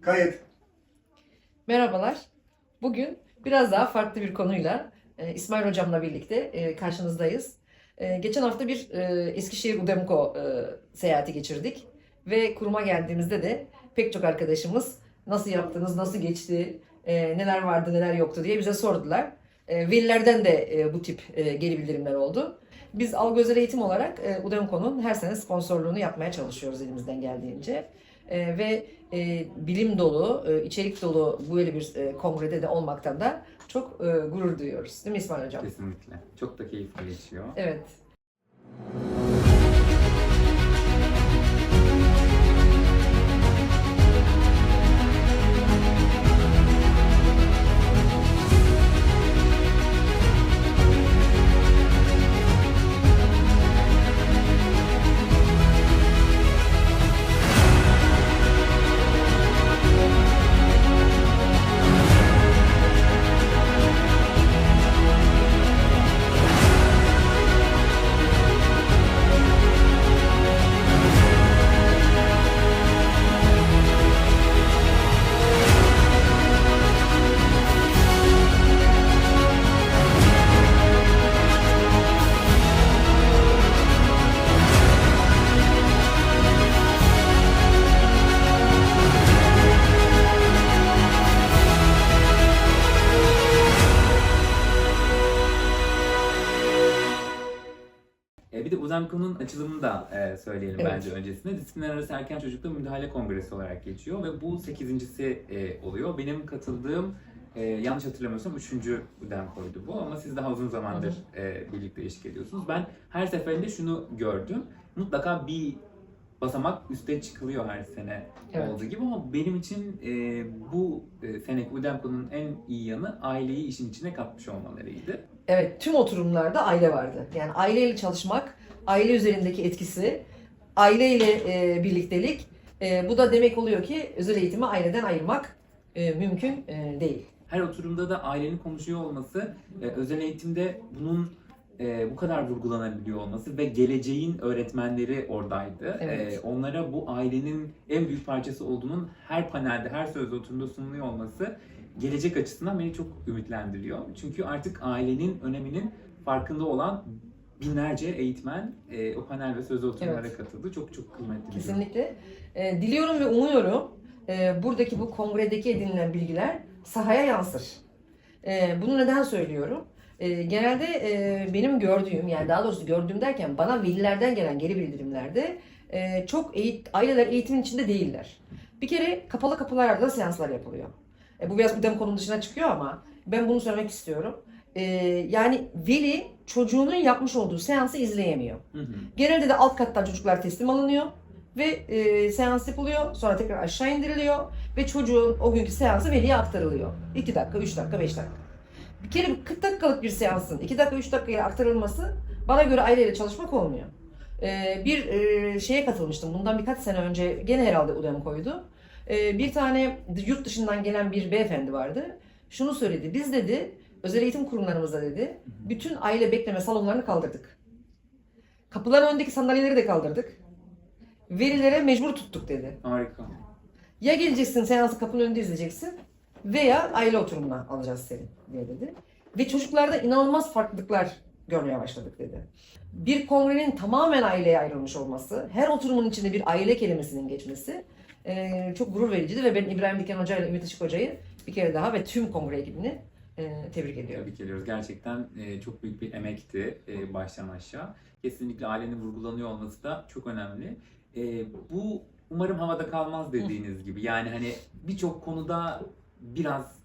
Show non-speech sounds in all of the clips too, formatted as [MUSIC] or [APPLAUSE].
Kayıt. Merhabalar. Bugün biraz daha farklı bir konuyla e, İsmail Hocam'la birlikte e, karşınızdayız. E, geçen hafta bir e, Eskişehir Udemko e, seyahati geçirdik ve kuruma geldiğimizde de pek çok arkadaşımız nasıl yaptınız, nasıl geçti, e, neler vardı, neler yoktu diye bize sordular. E, velilerden de e, bu tip e, geri bildirimler oldu. Biz Algı Özel Eğitim olarak Udemko'nun her sene sponsorluğunu yapmaya çalışıyoruz elimizden geldiğince. E, ve e, bilim dolu, e, içerik dolu böyle bir e, kongrede de olmaktan da çok e, gurur duyuyoruz. Değil mi İsmail Hocam? Kesinlikle. Çok da keyifli geçiyor. Evet. Uzamko'nun açılımını da e, söyleyelim Evet. bence öncesinde. Disiplinler Arası Erken Çocukluğu Müdahale Kongresi olarak geçiyor ve bu sekizincisi e, oluyor. Benim katıldığım e, yanlış hatırlamıyorsam üçüncü Udemko'ydu bu ama siz daha uzun zamandır e, birlikte eşlik ediyorsunuz. Ben her seferinde şunu gördüm. Mutlaka bir basamak üste çıkılıyor her sene Evet. olduğu gibi ama benim için e, bu e, seneki Udemko'nun en iyi yanı aileyi işin içine katmış olmalarıydı. Evet, tüm oturumlarda aile vardı. Yani aileyle çalışmak, aile üzerindeki etkisi, aileyle e, birliktelik. e, bu da demek oluyor ki özel eğitimi aileden ayırmak e, mümkün e, değil. her oturumda da ailenin konuşuyor olması, e, özel eğitimde bunun e, bu kadar vurgulanabiliyor olması ve geleceğin öğretmenleri oradaydı. Evet. E, onlara bu ailenin en büyük parçası olduğunun her panelde, her sözlü oturumda sunuluyor olması gelecek açısından beni çok ümitlendiriyor. Çünkü artık ailenin öneminin farkında olan binlerce eğitmen e, o panel ve sözlü oturumlara Evet. katıldı. Çok çok kıymetli bir durum. Kesinlikle. E, diliyorum ve umuyorum e, buradaki bu kongredeki edinilen bilgiler sahaya yansır. E, bunu neden söylüyorum? E, genelde e, benim gördüğüm, yani daha doğrusu gördüğüm derken bana velilerden gelen geri bildirimlerde e, çok eğit aileler eğitimin içinde değiller. Bir kere kapalı kapılar ardında seanslar yapılıyor. E, bu biraz bu konunun dışına çıkıyor ama ben bunu söylemek istiyorum. E, yani veli çocuğunun yapmış olduğu seansı izleyemiyor. Hı hı. Genelde de alt kattan çocuklar teslim alınıyor ve e, seans yapılıyor. Sonra tekrar aşağı indiriliyor ve çocuğun o günkü seansı veliye aktarılıyor. 2 dakika, 3 dakika, 5 dakika. Bir kere bu 40 dakikalık bir seansın 2 dakika, 3 dakikaya aktarılması bana göre aileyle çalışmak olmuyor. E, bir e, şeye katılmıştım bundan birkaç sene önce gene herhalde Udem koydu. E, bir tane yurt dışından gelen bir beyefendi vardı. Şunu söyledi. Biz dedi özel eğitim kurumlarımızda dedi bütün aile bekleme salonlarını kaldırdık. Kapıların önündeki sandalyeleri de kaldırdık. Velilere mecbur tuttuk dedi. Harika. Ya geleceksin seansı kapının önünde izleyeceksin veya aile oturumuna alacağız seni diye dedi. Ve çocuklarda inanılmaz farklılıklar görmeye başladık dedi. Bir kongrenin tamamen aileye ayrılmış olması, her oturumun içinde bir aile kelimesinin geçmesi çok gurur vericiydi ve ben İbrahim Diken Hoca ile Ümit Işık Hoca'yı bir kere daha ve tüm kongre ekibini eee, tebrik ediyorum. Tebrik ediyoruz. Gerçekten e, çok büyük bir emekti e, baştan aşağı. Kesinlikle ailenin vurgulanıyor olması da çok önemli. E, bu umarım havada kalmaz dediğiniz gibi. Yani hani birçok konuda biraz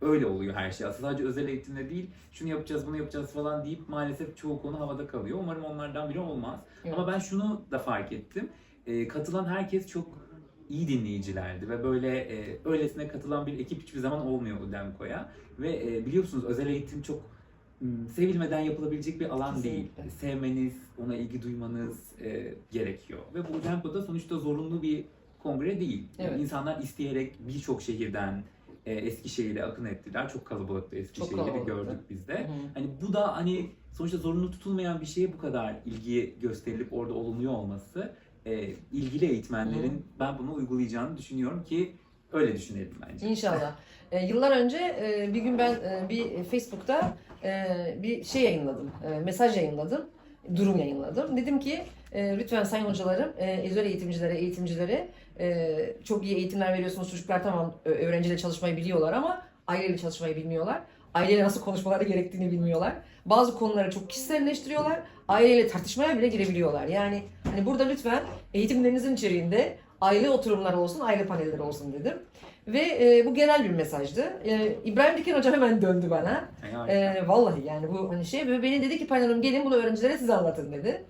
öyle oluyor her şey. Aslında sadece özel eğitimde değil, şunu yapacağız, bunu yapacağız falan deyip maalesef çoğu konu havada kalıyor. Umarım onlardan biri olmaz. Evet. Ama ben şunu da fark ettim. E, katılan herkes çok iyi dinleyicilerdi ve böyle e, öylesine katılan bir ekip hiçbir zaman olmuyor Udemko'ya. Ve e, biliyorsunuz özel eğitim çok m, sevilmeden yapılabilecek bir alan değil. Sevmeniz, ona ilgi duymanız e, gerekiyor. Ve bu Udemko'da sonuçta zorunlu bir kongre değil. Yani Evet. İnsanlar isteyerek birçok şehirden e, Eskişehir'e akın ettiler. Çok kalabalıktı Eskişehir'i gördük biz de. Hı. Hani bu da hani sonuçta zorunlu tutulmayan bir şeye bu kadar ilgi gösterilip orada olunuyor olması e, ilgili eğitmenlerin ben bunu uygulayacağını düşünüyorum ki öyle düşünelim bence. İnşallah. [LAUGHS] E, yıllar önce e, bir gün ben e, bir Facebook'ta e, bir şey yayınladım, e, mesaj yayınladım, durum yayınladım. Dedim ki e, lütfen sayın hocalarım, e, özel eğitimcilere, eğitimcilere e, çok iyi eğitimler veriyorsunuz. Çocuklar tamam öğrenciyle çalışmayı biliyorlar ama aileyle çalışmayı bilmiyorlar. Aileyle nasıl konuşmaları gerektiğini bilmiyorlar. Bazı konuları çok kişiselleştiriyorlar. Aileyle tartışmaya bile girebiliyorlar. Yani hani burada lütfen eğitimlerinizin içeriğinde aile oturumları olsun, aile panelleri olsun dedim. Ve e, bu genel bir mesajdı. E, İbrahim Diken hocam hemen döndü bana. Yani E, vallahi yani bu hani şey ve beni dedi ki panelim gelin bunu öğrencilere siz anlatın dedi.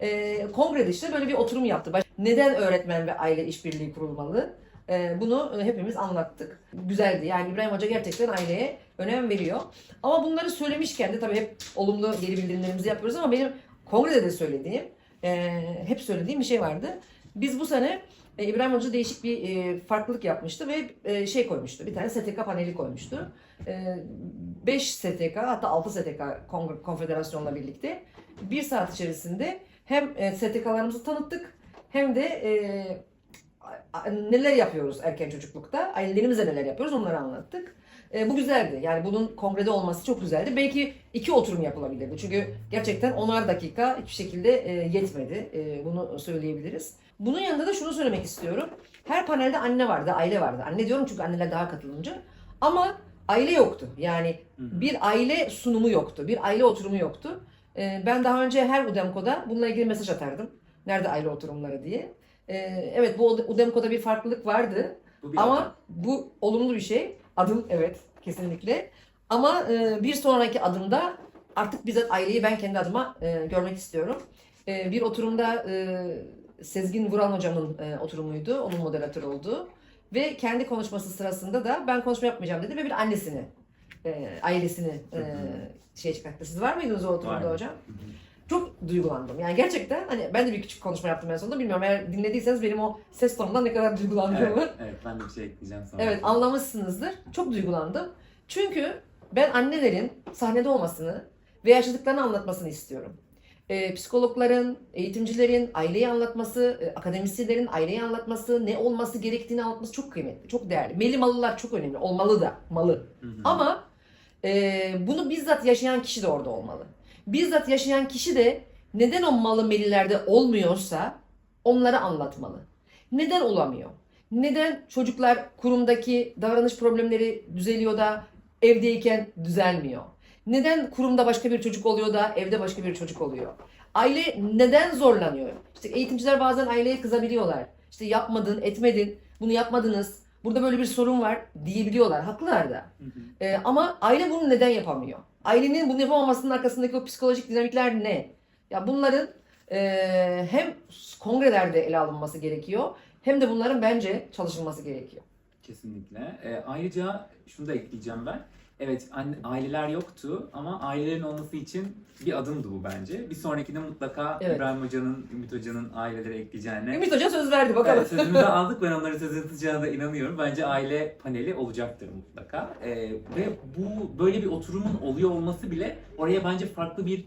E, kongrede işte böyle bir oturum yaptı. Neden öğretmen ve aile işbirliği kurulmalı? E, bunu e, hepimiz anlattık. Güzeldi. Yani İbrahim Hoca gerçekten aileye önem veriyor. Ama bunları söylemişken de tabii hep olumlu geri bildirimlerimizi yapıyoruz ama benim kongrede de söylediğim, e, hep söylediğim bir şey vardı. Biz bu sene e, İbrahim Hoca değişik bir farklılık yapmıştı ve şey koymuştu. Bir tane STK paneli koymuştu. 5 STK hatta 6 STK konfederasyonla birlikte bir saat içerisinde hem STK'larımızı tanıttık hem de neler yapıyoruz erken çocuklukta, ailelerimize neler yapıyoruz onları anlattık. E, bu güzeldi. Yani bunun kongrede olması çok güzeldi. Belki iki oturum yapılabilirdi. Çünkü gerçekten onar dakika hiçbir şekilde e, yetmedi. E, bunu söyleyebiliriz. Bunun yanında da şunu söylemek istiyorum. Her panelde anne vardı, aile vardı. Anne diyorum çünkü anneler daha katılımcı. Ama aile yoktu. Yani bir aile sunumu yoktu. Bir aile oturumu yoktu. Ee, Ben daha önce her Udemko'da bununla ilgili mesaj atardım. Nerede aile oturumları diye. Ee, Evet bu Udemko'da bir farklılık vardı. bu bir Ama adım. bu olumlu bir şey. Adım evet kesinlikle. Ama e, bir sonraki adımda artık bizzat aileyi ben kendi adıma e, görmek istiyorum. E, bir oturumda e, Sezgin Vuran hocamın e, oturumuydu. Onun moderatör olduğu. Ve kendi konuşması sırasında da ben konuşma yapmayacağım dedi ve bir annesini, e, ailesini e, şey çıkarttı. Siz var mıydınız o oturumda Vardı. hocam? Hı hı. Çok duygulandım. Yani gerçekten hani ben de bir küçük konuşma yaptım en sonunda. Bilmiyorum eğer dinlediyseniz benim o ses tonundan ne kadar duygulandığımı. Evet, evet, ben de bir şey ekleyeceğim sonra. Evet anlamışsınızdır. Çok duygulandım. Çünkü ben annelerin sahnede olmasını ve yaşadıklarını anlatmasını istiyorum. Ee, psikologların, eğitimcilerin aileyi anlatması, e, akademisyenlerin aileyi anlatması, ne olması gerektiğini anlatması çok kıymetli, çok değerli. Meli malılar çok önemli, olmalı da, malı. Hı hı. Ama e, bunu bizzat yaşayan kişi de orada olmalı. Bizzat yaşayan kişi de neden o malı melilerde olmuyorsa onları anlatmalı. Neden olamıyor? Neden çocuklar kurumdaki davranış problemleri düzeliyor da evdeyken düzelmiyor? Neden kurumda başka bir çocuk oluyor da evde başka bir çocuk oluyor? Aile neden zorlanıyor? İşte eğitimciler bazen aileye kızabiliyorlar. İşte yapmadın, etmedin, bunu yapmadınız. Burada böyle bir sorun var diyebiliyorlar. Haklılar da. Hı hı. Ee, ama aile bunu neden yapamıyor? Ailenin bunu yapamamasının arkasındaki o psikolojik dinamikler ne? Ya bunların e, hem kongrelerde ele alınması gerekiyor hem de bunların bence çalışılması gerekiyor. Kesinlikle. Ee, ayrıca şunu da ekleyeceğim ben. Evet anne, aileler yoktu ama ailelerin olması için bir adımdı bu bence. Bir sonrakinde mutlaka Evet. İbrahim Hoca'nın, Ümit Hoca'nın aileleri ekleyeceğine. Ümit Hoca söz verdi bakalım. Evet, sözümüzü [LAUGHS] aldık. Ben onların sözünü tutacağına da inanıyorum. Bence aile paneli olacaktır mutlaka. Ee, ve bu böyle bir oturumun oluyor olması bile oraya bence farklı bir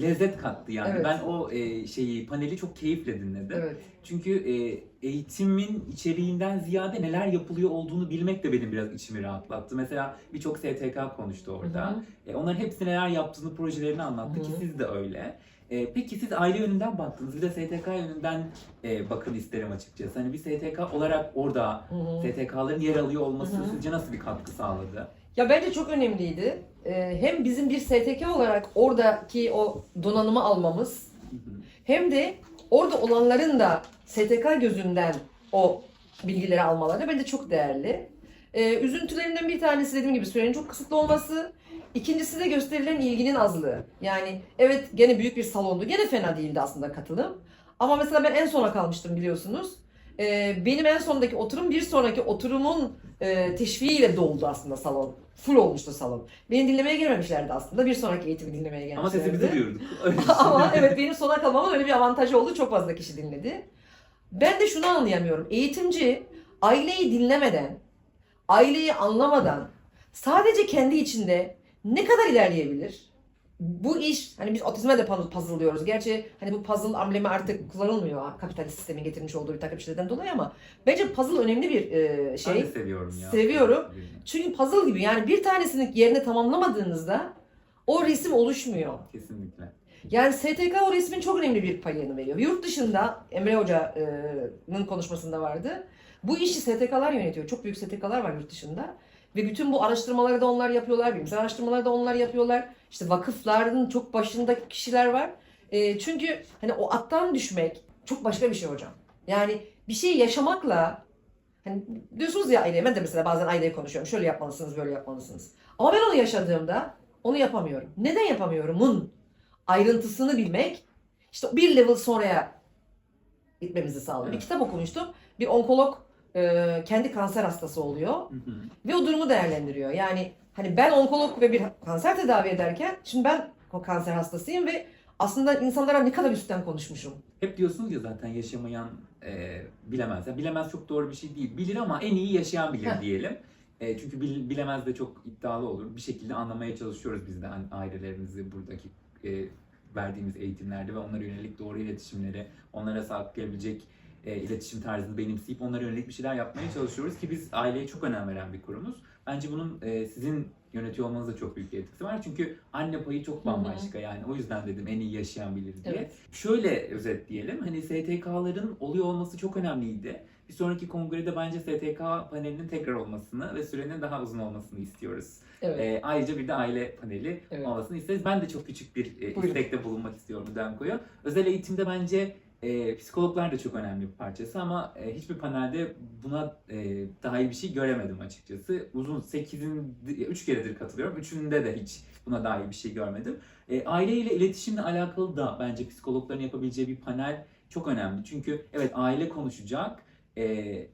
lezzet kattı yani. Evet. Ben o e, şeyi paneli çok keyifle dinledim. evet. Çünkü e, eğitimin içeriğinden ziyade neler yapılıyor olduğunu bilmek de benim biraz içimi rahatlattı. Mesela birçok STK konuştu orada. Hı hı. E, onların hepsi neler yaptığını, projelerini anlattı Hı ki hı. siz de öyle. E, peki siz aile yönünden baktınız. Bir de STK yönünden e, bakın isterim açıkçası. Hani bir STK olarak orada. STK'ların yer alıyor olması Hı hı. sizce nasıl bir katkı sağladı? Ya bence çok önemliydi. Ee, hem bizim bir STK olarak oradaki o donanımı almamız hem de orada olanların da STK gözünden o bilgileri almaları bence çok değerli. Ee, üzüntülerinden bir tanesi dediğim gibi sürenin çok kısıtlı olması. İkincisi de gösterilen ilginin azlığı. Yani evet gene büyük bir salondu. Gene fena değildi aslında katılım. Ama mesela ben en sona kalmıştım biliyorsunuz. Ee, benim en sondaki oturum bir sonraki oturumun e, teşviğiyle doldu aslında salon. Full olmuştu salon. Beni dinlemeye gelmemişlerdi aslında. Bir sonraki eğitimi dinlemeye Ama gelmişlerdi. sesimizi duyurduk. [LAUGHS] Öyle Ama evet benim sona kalmamın öyle bir avantajı oldu. Çok fazla kişi dinledi. Ben de şunu anlayamıyorum. Eğitimci aileyi dinlemeden, aileyi anlamadan sadece kendi içinde ne kadar ilerleyebilir? Bu iş hani biz otizme de puzzle puzzle diyoruz. Gerçi hani bu puzzle amblemi artık kullanılmıyor kapitalist sistemin getirmiş olduğu bir takım şeylerden dolayı ama bence puzzle önemli bir e, Ben şey. de seviyorum ya. Seviyorum. Çünkü puzzle gibi yani bir tanesini yerine tamamlamadığınızda o resim oluşmuyor. Kesinlikle. Yani STK o resmin çok önemli bir payını veriyor. Yurt dışında Emre Hoca'nın konuşmasında vardı. Bu işi STK'lar yönetiyor. Çok büyük STK'lar var yurt dışında. Ve bütün bu araştırmaları da onlar yapıyorlar. Bilimsel araştırmaları da onlar yapıyorlar. İşte vakıfların çok başındaki kişiler var. E, çünkü hani o attan düşmek çok başka bir şey hocam. Yani bir şey yaşamakla hani diyorsunuz ya aileye ben de mesela bazen aileye konuşuyorum. Şöyle yapmalısınız, böyle yapmalısınız. Ama ben onu yaşadığımda onu yapamıyorum. Neden yapamıyorumun ayrıntısını bilmek işte bir level sonraya gitmemizi sağlıyor. Bir Evet. kitap okumuştum. Bir onkolog e, kendi kanser hastası oluyor Hı hı. ve o durumu değerlendiriyor. Yani hani ben onkolog ve bir kanser tedavi ederken şimdi ben o kanser hastasıyım ve aslında insanlara ne kadar üstten konuşmuşum. Hep diyorsunuz ya zaten yaşamayan e, bilemez. Ya bilemez çok doğru bir şey değil. Bilir ama en iyi yaşayan bilir Heh. diyelim. E, çünkü bil- bilemez de çok iddialı olur. Bir şekilde anlamaya çalışıyoruz biz de ailelerimizi buradaki e, verdiğimiz eğitimlerde ve onlara yönelik doğru iletişimleri, onlara sağlayabilecek e, iletişim tarzını benimseyip onlara yönelik bir şeyler yapmaya çalışıyoruz ki biz aileye çok önem veren bir kurumuz. Bence bunun e, sizin yönetiyor olmanızda çok büyük bir etkisi var. Çünkü anne payı çok bambaşka yani. O yüzden dedim en iyi yaşayan bilir diye. Evet. Şöyle özetleyelim. Hani STK'ların oluyor olması çok önemliydi. Bir sonraki kongrede bence STK panelinin tekrar olmasını ve sürenin daha uzun olmasını istiyoruz. Evet. Ee, ayrıca bir de aile paneli Evet. olmasını isteriz. Ben de çok küçük bir e, Buyurun. istekte bulunmak istiyorum Denko'ya. Özel eğitimde bence e, psikologlar da çok önemli bir parçası ama e, hiçbir panelde buna e, dahil bir şey göremedim açıkçası. Uzun 8'in 3 keredir katılıyorum. Üçünde de hiç buna dair bir şey görmedim. E, aileyle iletişimle alakalı da bence psikologların yapabileceği bir panel çok önemli. Çünkü evet aile konuşacak, e,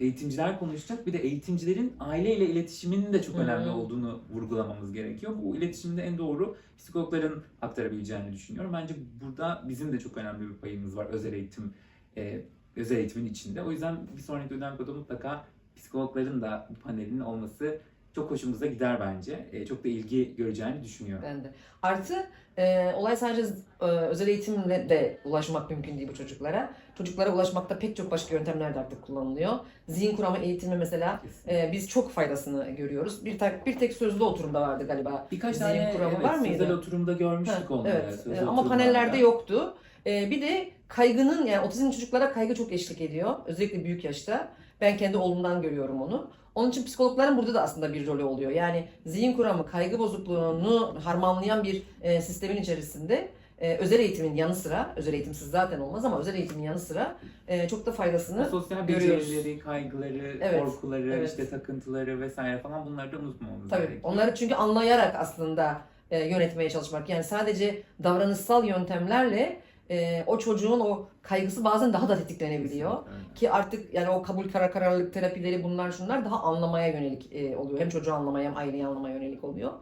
eğitimciler konuşacak. Bir de eğitimcilerin aileyle iletişiminin de çok önemli olduğunu vurgulamamız gerekiyor. Bu iletişimde en doğru psikologların aktarabileceğini düşünüyorum. Bence burada bizim de çok önemli bir payımız var özel eğitim e, özel eğitimin içinde. O yüzden bir sonraki dönemde mutlaka psikologların da bu panelin olması çok hoşumuza gider bence. E, çok da ilgi göreceğini düşünüyorum. Ben de. Artı e, olay sadece e, özel eğitimle de ulaşmak mümkün değil bu çocuklara. Çocuklara ulaşmakta pek çok başka yöntemler de artık kullanılıyor. Zihin kurama eğitimi mesela e, biz çok faydasını görüyoruz. Bir tek bir tek sözlü oturumda vardı galiba. Birkaç zihin tane kuramı evet, var mıydı? sözel oturumda görmüştük Ha, onları. Evet. sözel ama panellerde yoktu. E, bir de kaygının yani otizmli çocuklara kaygı çok eşlik ediyor. Özellikle büyük yaşta. Ben kendi oğlumdan görüyorum onu. Onun için psikologların burada da aslında bir rolü oluyor. Yani zihin kuramı, kaygı bozukluğunu harmanlayan bir e, sistemin içerisinde e, özel eğitimin yanı sıra, özel eğitimsiz zaten olmaz ama özel eğitimin yanı sıra e, çok da faydasını Sosyal görüyoruz. becerileri, kaygıları, Evet, korkuları, evet. işte takıntıları vesaire falan bunları da unutmamamız Tabii gerekiyor. onları çünkü anlayarak aslında e, yönetmeye çalışmak. Yani sadece davranışsal yöntemlerle e, o çocuğun o kaygısı bazen daha da tetiklenebiliyor. Kesinlikle. Ki artık yani o kabul kara kararlılık terapileri bunlar şunlar daha anlamaya yönelik e, oluyor. Hem çocuğu anlamaya hem aileyi anlamaya yönelik oluyor.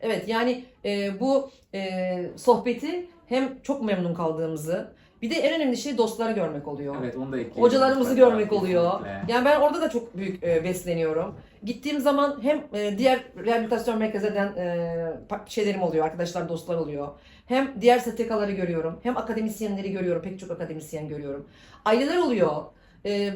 Evet yani e, bu e, sohbeti hem çok memnun kaldığımızı bir de en önemli şey dostları görmek oluyor. Evet onu da ekleyelim. Hocalarımızı mutlaka, görmek oluyor. kesinlikle. Yani ben orada da çok büyük e, besleniyorum. Gittiğim zaman hem e, diğer rehabilitasyon merkezinden e, şeylerim oluyor, arkadaşlar, dostlar oluyor. Hem diğer STK'ları görüyorum, hem akademisyenleri görüyorum, pek çok akademisyen görüyorum. Aileler oluyor.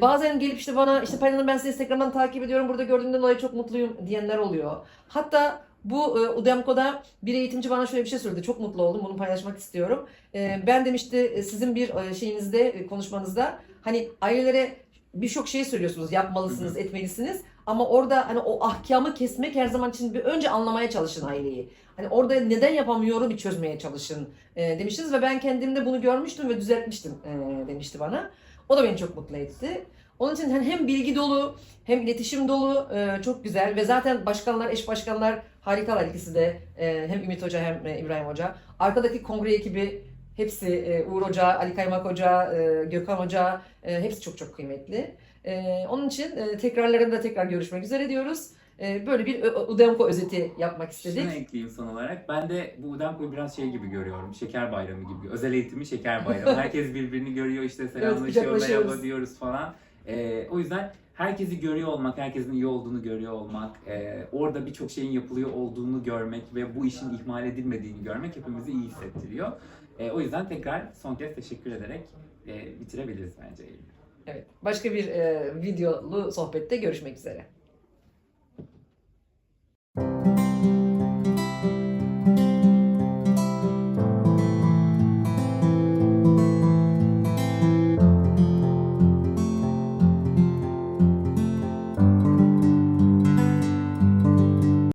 Bazen gelip işte bana işte Palin'in ben sizi Instagram'dan takip ediyorum, burada gördüğümden dolayı çok mutluyum diyenler oluyor. Hatta bu e, Udemco'da bir eğitimci bana şöyle bir şey söyledi. Çok mutlu oldum. Bunu paylaşmak istiyorum. E, ben demişti e, sizin bir e, şeyinizde, e, konuşmanızda hani ailelere birçok şey söylüyorsunuz. Yapmalısınız, etmelisiniz. Ama orada hani o ahkamı kesmek her zaman için bir önce anlamaya çalışın aileyi. Hani orada neden yapamıyorum bir çözmeye çalışın e, demiştiniz ve ben kendimde bunu görmüştüm ve düzeltmiştim e, demişti bana. O da beni çok mutlu etti. Onun için hani hem bilgi dolu hem iletişim dolu çok güzel ve zaten başkanlar, eş başkanlar harikalar ikisi de. E, hem Ümit Hoca hem e, İbrahim Hoca. Arkadaki kongre ekibi hepsi e, Uğur Hoca, Ali Kaymak Hoca, e, Gökhan Hoca e, hepsi çok çok kıymetli. E, onun için e, tekrarlarında tekrar görüşmek üzere diyoruz. E, böyle bir Udemko özeti yapmak istedik. Şunu ekleyeyim son olarak. Ben de bu Udemko'yu biraz şey gibi görüyorum. Şeker bayramı gibi. Özel eğitimi şeker bayramı. [LAUGHS] Herkes birbirini görüyor işte selamlaşıyor, kucaklaşıyoruz. merhaba diyoruz falan. Ee, o yüzden herkesi görüyor olmak, herkesin iyi olduğunu görüyor olmak, e, orada birçok şeyin yapılıyor olduğunu görmek ve bu işin ihmal edilmediğini görmek hepimizi iyi hissettiriyor. E, o yüzden tekrar son kez teşekkür ederek e, bitirebiliriz bence. Evet. Başka bir e, videolu sohbette görüşmek üzere.